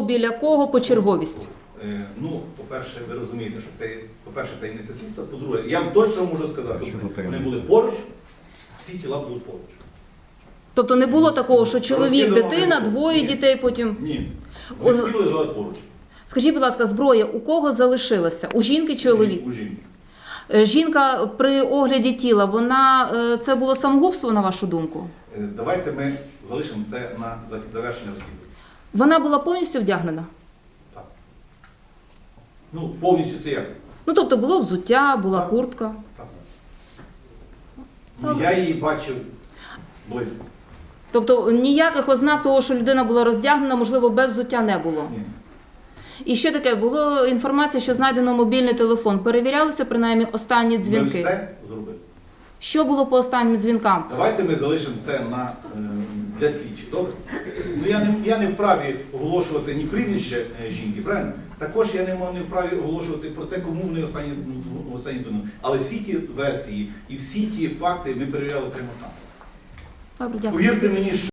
хто біля кого по черговість. Е, Ну, по-перше, ви розумієте, що це, по-перше, таємниця слідства. По-друге, я вам точно можу сказати, що вони були поруч, всі тіла були поруч. Тобто не було такого, що чоловік, дитина, двоє Ні. дітей потім. Ні. Вони всі лежали поруч. Скажіть, будь ласка, зброя у кого залишилася? У жінки чи чоловік? У жінки. Е, Жінка при огляді тіла, вона е, це було самогубство, на вашу думку? Е, Давайте ми залишимо це на завершення розслідування. Вона була повністю вдягнена. Так. Ну, повністю це як? Ну тобто було взуття, була куртка. Так. Ну, я її бачив близько. Тобто ніяких ознак того, що людина була роздягнена, можливо, без взуття не було. Ні. І ще таке було інформація, що знайдено мобільний телефон. Перевірялися принаймні останні Ми дзвінки. все зробили. Що було по останнім дзвінкам? Давайте ми залишимо це на, е, для слідчих. Добре? Ну, я, не, я не вправі оголошувати ні прізвище е, жінки, правильно? Також я не, не вправі оголошувати про те, кому вони останні, ну, останні дзвонили. Але всі ті версії і всі ті факти ми перевіряли прямо там. Добре, дякую. Повірте мені, що